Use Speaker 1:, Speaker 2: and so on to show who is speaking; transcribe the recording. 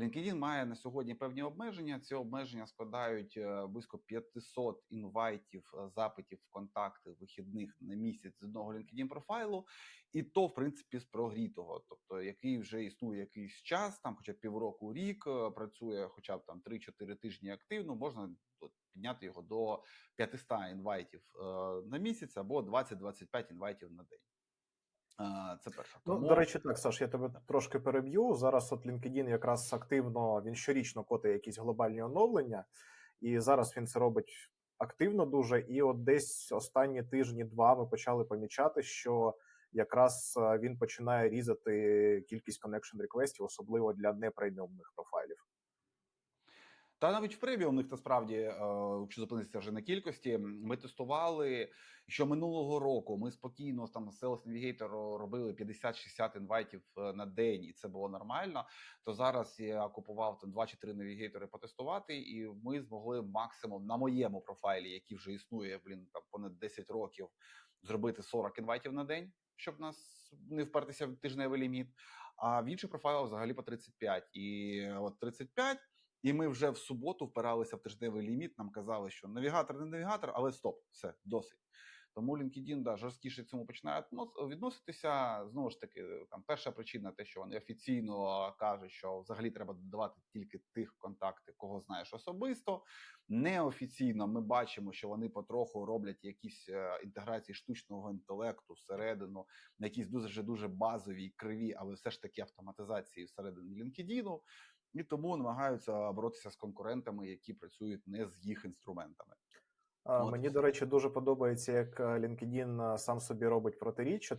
Speaker 1: LinkedIn має на сьогодні певні обмеження. Ці обмеження складають е, близько 500 інвайтів, е, запитів в контакти вихідних на місяць з одного LinkedIn профайлу, і то, в принципі, з прогрітого, тобто який вже існує якийсь час, там, хоча б півроку, рік е, працює, хоча б там 3-4 тижні активно, можна підняти його до 500 інвайтів на місяць або 20-25 інвайтів на день. Це перше.
Speaker 2: Ну, до речі, так, Саш, я тебе трошки переб'ю. Зараз от LinkedIn якраз активно він щорічно котить якісь глобальні оновлення, і зараз він це робить активно дуже. І от десь останні тижні-два ми почали помічати, що якраз е, він починає різати кількість connection реквестів, особливо для непреміумних профайлів.
Speaker 1: Та навіть в преміумних насправді, е, якщо зупинитися вже на кількості, ми тестували, що минулого року ми спокійно там з Sales Navigator робили 50-60 інвайтів е, на день, і це було нормально. То зараз я купував там 2 чи 3 навігейтори потестувати, і ми змогли максимум на моєму профайлі, який вже існує, блін, там понад 10 років, зробити 40 інвайтів на день, щоб нас не впертися в тижневий ліміт. А в інших профайлах взагалі по 35. І от 35 і ми вже в суботу впиралися в тижневий ліміт. Нам казали, що навігатор не навігатор, але стоп, все досить. Тому LinkedIn да, жорсткіше цьому починає відноситися. Знову ж таки, там перша причина те, що вони офіційно кажуть, що взагалі треба додавати тільки тих контакти, кого знаєш особисто. Неофіційно ми бачимо, що вони потроху роблять якісь е, інтеграції штучного інтелекту всередину, на якісь дуже дуже базові криві, але все ж таки автоматизації всередині LinkedIn і тому намагаються боротися з конкурентами, які працюють не з їх інструментами. От
Speaker 2: Мені, до речі, дуже подобається, як е, LinkedIn е, сам собі робить протиріччя.